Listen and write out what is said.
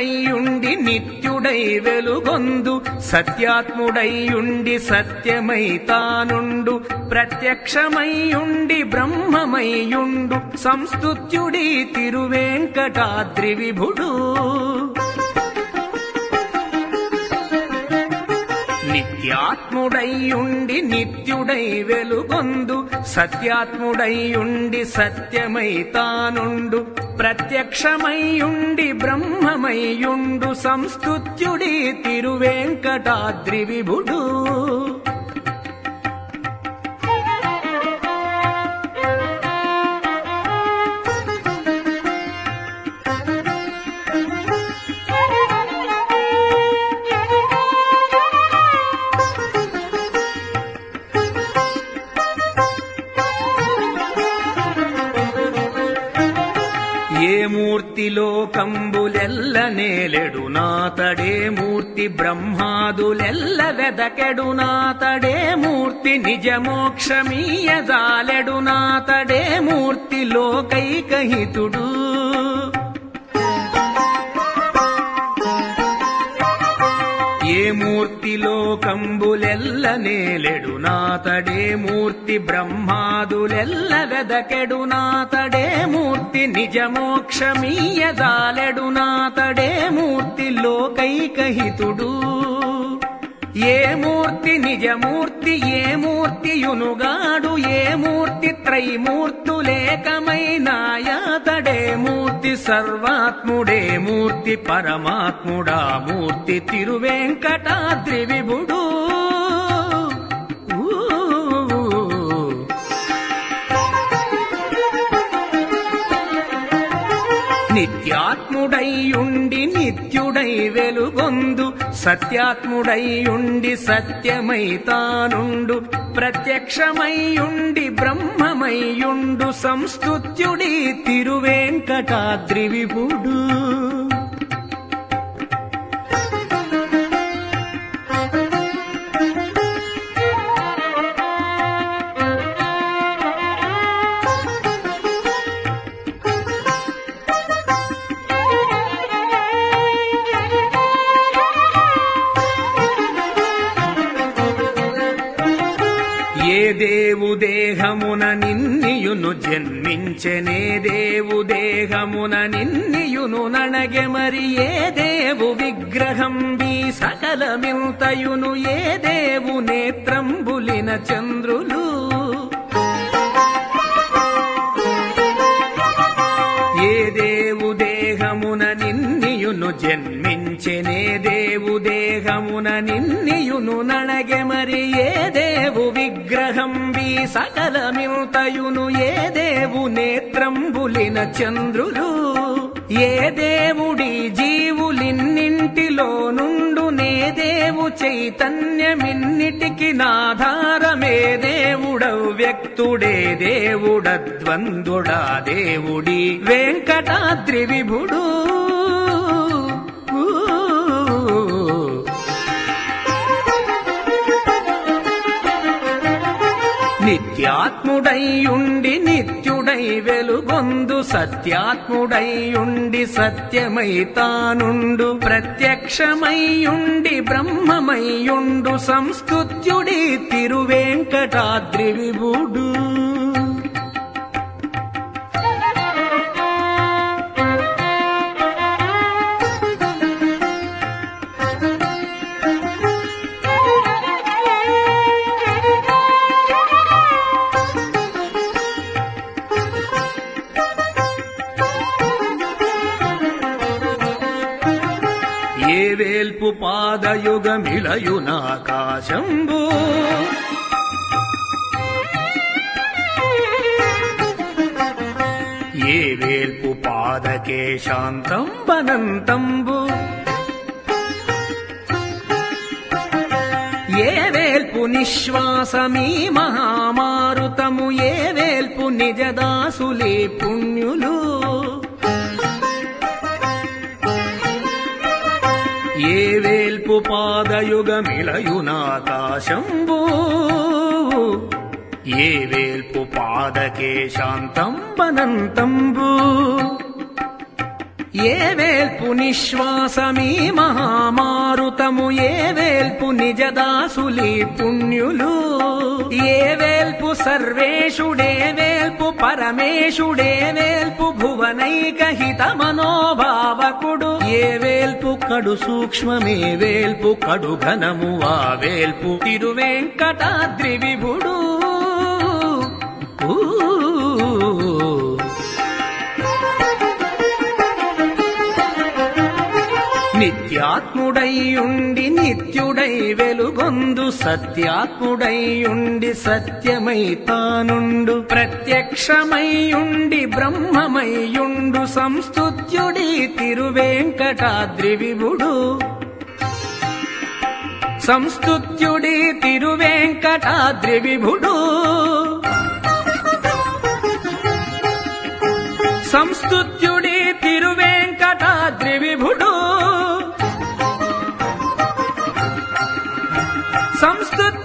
నిత్యాత్ముడైయుండి నిత్యుడై వెలుగొందు. సత్యాత్ముడైయుండి సత్యమై తానుండు. ప్రత్యక్షమైయుండి బ్రహ్మమైయుండు సంస్తుత్యుడి తిరువేంకటాద్రి విభుడు నిత్యాత్ముడైయుండి నిత్యుడై వెలుగొందు. సత్యాత్ముడైయుండి సత్యమై తానుండు. ప్రత్యక్షమైయుండి బ్రహ్మమైయుండు సంస్తుత్యుడి తిరువేంకటాద్రి విభుడు. ఏ మూర్తిలో కంబులెల్ల నేలెడు నాతడే మూర్తి బ్రహ్మాదులెల్ల వెదకెడు నాతడే మూర్తి నిజమోక్షమీయజాలెడు నాతడే మూర్తి లోకైకహితుడు. మూర్తిలో కంబులెల్ల నేలెడు నాతడే మూర్తి బ్రహ్మాదులెల్ల వెదకెడు నాతడే మూర్తి నిజమోక్షమీయజాలెడు నాతడే మూర్తి లోకైకహితుడు. ఏ మూర్తి నిజమూర్తి ఏ మూర్తియునుగాడు ఏ మూర్తి త్రైమూర్తులేకమైనాయాతడే మూర్తి సర్వాత్ముడే మూర్తి పరమాత్ముడా మూర్తి తిరువేంకటాద్రి విభుడు. నిత్యాత్ముడై ఉండి నిత్యుడై వెలుగొందు. సత్యాత్ముడైయుండి సత్యమై తానుండు ప్రత్యక్షమైయుండి బ్రహ్మమైయుండు సంస్తుత్యుడి తిరువేంకటాద్రి విభుడు దేవు దేహమున నిన్నియును జన్మించెనే దేవు దేహమున నిన్నియును నణగె మరి ఏ దేవు విగ్రహం బి సకలమింతయును ఏ దేవు నేత్రంబులిన చంద్రులు. ఏ దేవు దేహమున నిన్నియును జన్మించెనే దేవు దేహమున నిన్నియును నణగె మరి ఏ విగ్రహం వి సకలమింతయును ఏ దేవు నేత్రంబులిన చంద్రులు ఏ దేవుడి జీవులిన్నింటిలో నుండు నే దేవు చైతన్యమిన్నిటికి నాధారమే దేవుడవు వ్యక్తుడే దేవుడద్వందుడా దేవుడి వెంకటాద్రి విభుడు. సత్యుడైయుండి నిత్యుడై వెలుగొందు సత్యాత్ముడైయుండి సత్యమై తానుండు ప్రత్యక్షమైయుండి బ్రహ్మమైయుండు సంస్కృత్యుడి తిరువేంకటాద్రి విభుడు ఏ వేల్పు పాదయుగమిలయునాకాశంబు? ఏ వేల్పు పాదకే శాంతం బనంతంబు ఏ వేల్పు నిశ్వాసమీ మహామారుతము? ఏ వేల్పు నిజదాసులే పుణ్యులు పాదయుగమిలయునాకాశంబు ఏ వేల్పు పాదకే శాంతం బనంతంబు ఏ వేల్పు నిశ్వాసమీ మహామారుతము? ఏ వేల్పు నిజదాసులి పుణ్యులు? ఏ వేల్పు సర్వేషుడే వేల్పు పరమేశుడే వేల్పు భువనైక హిత మనోభావకుడు? ఏ వేల్పు కడు సూక్ష్మమే వేల్పు కడు ఘనము ఆ వేల్పు తిరువెంకటాద్రి విభుడు? ఊ. నిత్యాత్ముడైయుండి నిత్యుడై వెలుగొందు సత్యాత్ముడైయుండి సత్యమై తానుండు. ప్రత్యక్షమైయుండి బ్రహ్మమైయుండు సంస్తుత్యుడి తిరువేంకటాద్రి విభుడు సంస్తుత్యుడి తిరువేంకటాద్రి విభుడు సంస్తుత్యుడి తిరువేంకటాద్రి విభుడు संस्कृत